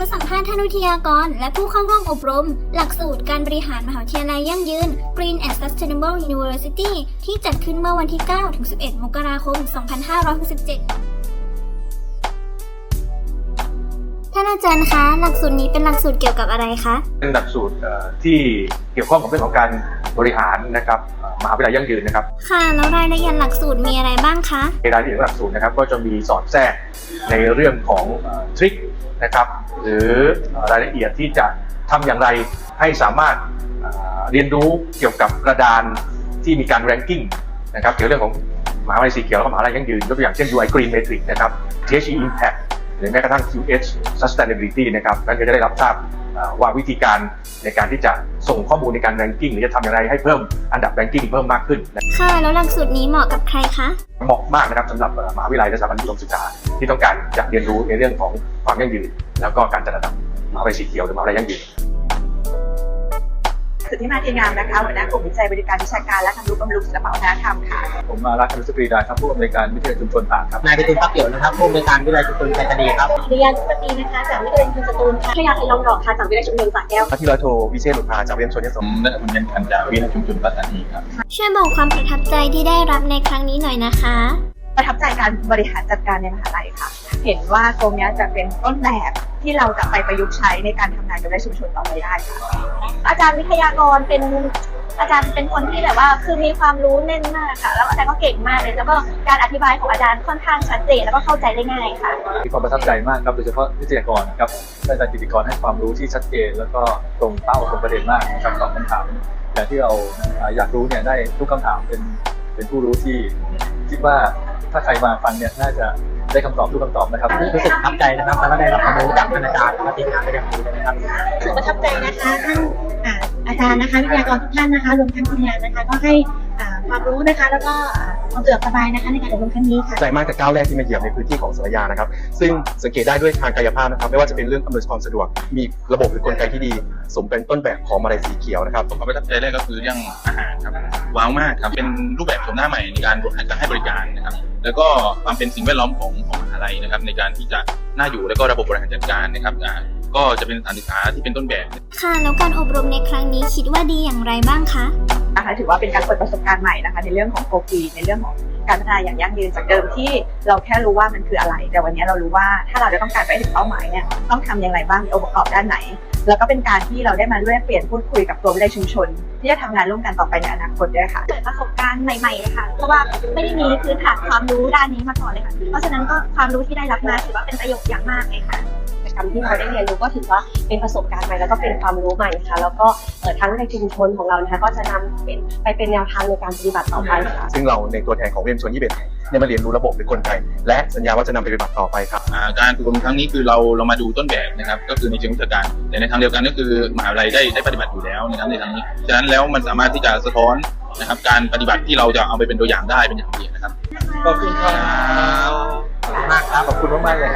มาสัมภาษณ์ท่านวิทยากร และผู้เข้าร่วมอบรม หลักสูตรการบริหารมหาวิทยาลัยยั่งยืน Green and Sustainable University ที่จัดขึ้นเมื่อวันที่9-11 มกราคม 2567ท่านอาจารย์คะ หลักสูตรนี้เป็นหลักสูตรเกี่ยวกับอะไรคะ เป็นหลักสูตรที่เกี่ยวข้องกับเรื่องของการ บริหารนะครับเอ่อมหาวิทยาลัยยั่งยืนนะครับ ค่ะ แล้วรายละเอียดหลักสูตรมีอะไรบ้างคะในรายละเอียดของหลักสูตรนะครับก็จะมีสอดแทรกในเรื่องของเอ่อทริคนะครับหรือเอ่อรายละเอียดที่จะทำอย่างไรให้สามารถเอ่อเรียนรู้เกี่ยวกับกระดานที่มีการ ranking นะครับเกี่ยวกับเรื่องของมหาวิทยาลัยสีเขียวและก็มหาวิทยาลัยยั่งยืนยกตัวอย่างเช่น UI Green Matrix นะครับ THE Impact หรือแม้กระทั่ง QH Sustainability นะครับนั่นก็จะได้รับทราบเอ่อว่าวิธีการในการที่จะ ส่งข้อมูลในการ ranking หรือจะทำอย่างไรให้เพิ่มอันดับ ranking เพิ่มมากขึ้นค่ะแล้วหลักสูตรนี้เหมาะกับใครคะเหมาะมากนะครับสำหรับเอ่อมหาวิทยาลัยและสถาบันอุดมศึกษาที่ต้องการจะเรียนรู้ในเรื่องของความยั่งยืน แล้วก็การจัดระดับมหาวิทยาลัยสีเขียวหรือมหาวิทยาลัยยั่งยืน สุทธิมาเทียงามนะคะหัวหน้ากลุ่มวิจัยบริการวิชาการและทำรูปบำรุงศิลปวัฒนธรรมค่ะ ผมมารักคำสกรีดาครับผู้อำนวยการวิทยาชุมชนตากครับ นายไปตุนพักเกี่ยวนะครับผู้อำนวยการวิทยาลัยชุมชนไทยคดีครับเรียนปตีนะคะจากวิทยาลัยชุมชนสตูลค่ะพยาไทยลองดอกค่ะจากวิทยาลัยชุมชนสระแก้วพัทธิรโทวิเชษฐ์หลุดพาจากเวียนชนยโสผมนักบุญยันขันจากวิทยาชุมชนปัตตานีครับ ช่วยบอกความประทับใจที่ได้รับในครั้งนี้หน่อยนะคะ ประทับใจการบริหารจัดการในมหาลัยค่ะ เห็นว่าตรงเนี้ยจะเป็นต้นแบบ ที่เราจะไปประยุกต์ใช้ในการทำงานกับวิทยาชุมชนต่อไปได้ค่ะอาจารย์วิทยากรเป็นอาจารย์เป็นคนที่แบบว่าคือมีความรู้แน่นมากค่ะ แล้วอาจารย์ก็เก่งมากเลย แล้วก็การอธิบายของอาจารย์ค่อนข้างชัดเจนแล้วก็เข้าใจได้ง่ายค่ะ มีความประทับใจมากครับโดยเฉพาะวิทยากรครับท่านอาจารย์กิติกรให้ความรู้ที่ชัดเจน แล้วก็ตรงเป้าตรงประเด็นมากนะครับตอบคำถามอย่างที่เราอ่าอยากรู้เนี่ยได้ทุกคำถามเป็นเป็นผู้รู้ที่คิดว่าถ้าใครมาฟังเนี่ยน่าจะได้คำตอบทุกคำตอบนะครับรู้สึกประทับใจนะครับแล้วก็ได้รับความรู้จาก ท่านอาจารย์และทีมงานเป็นอย่างดีเลยนะครับรู้สึกประทับใจนะคะท่านอ่าอาจารย์นะคะวิทยากรทุกท่านนะคะรวมทั้งทีมงานนะคะ ก็ให้อ่าความรู้นะคะ แล้วก็อ่าความสะดวกสบายนะคะในการอบรมครั้งนี้ค่ะ ใจมากแต่ก้าวแรกที่มาเหยียบในพื้นที่ของสารยานะครับ ซึ่งสังเกตได้ด้วยทางกายภาพนะครับ ไม่ว่าจะเป็นเรื่องอำนวยความสะดวก มีระบบหรือกลไกที่ดี สมเป็นต้นแบบของมาลัยสีเขียวนะครับความประทับใจแรกก็คือเรื่องอาหารครับว้าวมากครับเป็นรูปแบบโฉมหน้าใหม่ในการการให้บริการนะครับ แล้วก็ความเป็นสิ่งแวดล้อมของของมหาลัยนะครับ ในการที่จะ น่าอยู่แล้วก็ระบบบริหารจัดการนะครับอ่าก็จะเป็นสถานศึกษาที่เป็นต้นแบบ ค่ะ แล้วการอบรมในครั้งนี้คิดว่าดีอย่างไรบ้างคะนะคะถือว่าเป็นการเปิดประสบการณ์ใหม่นะคะในเรื่องของโกกีในเรื่องของการพัฒนาอย่างยั่งยืนจากเดิมที่เราแค่รู้ว่ามันคืออะไร แต่วันนี้เรารู้ว่าถ้าเราจะต้องการไปถึงเป้าหมายเนี่ยต้องทำอย่างไรบ้างมีองค์ประกอบด้านไหน แล้วก็เป็นการที่เราได้มาแลกเปลี่ยนพูดคุยกับตัววิทยาชุมชน ที่จะทำงานร่วมกันต่อไปในอนาคตด้วยค่ะเปิดประสบการณ์ ใหม่ๆเลยค่ะ เพราะว่าไม่ได้มีพื้นฐานความรู้ด้านนี้มาก่อนเลยค่ะ เพราะฉะนั้นก็ความรู้ที่ได้รับมาถือว่าเป็นประโยชน์อย่างมากเลยค่ะกิจกรรมที่เราได้เรียนรู้ก็ถือว่าเป็นประสบการณ์ใหม่แล้วก็เป็นความรู้ใหม่ค่ะแล้วก็เอ่อทั้งในชุมชนของเรานะคะก็จะนำเป็นไปเป็นแนวทางในการปฏิบัติต่อไปค่ะซึ่งเราในตัวแทนของเวียนชนยี่เบ็ดได้มาเรียนรู้ระบบหรือกลไกและสัญญาว่าจะนำไปปฏิบัติต่อไปครับอ่าการฝึกอบรมครั้งนี้คือเราเรามาดูต้นแบบนะครับ ก็คือในเชิงวิชาการแต่ในทางเดียวกันก็คือมหาวิทยาลัยได้ได้ปฏิบัติอยู่แล้วนะครับในทางนี้ฉะนั้นแล้วมันสามารถที่จะสะท้อน นะครับ การปฏิบัติที่เราจะเอาไปเป็นตัวอย่างได้เป็นอย่างดีนะครับ ขอบคุณครับมากครับ ขอบคุณมากๆเลยครับขอบคุณค่ะ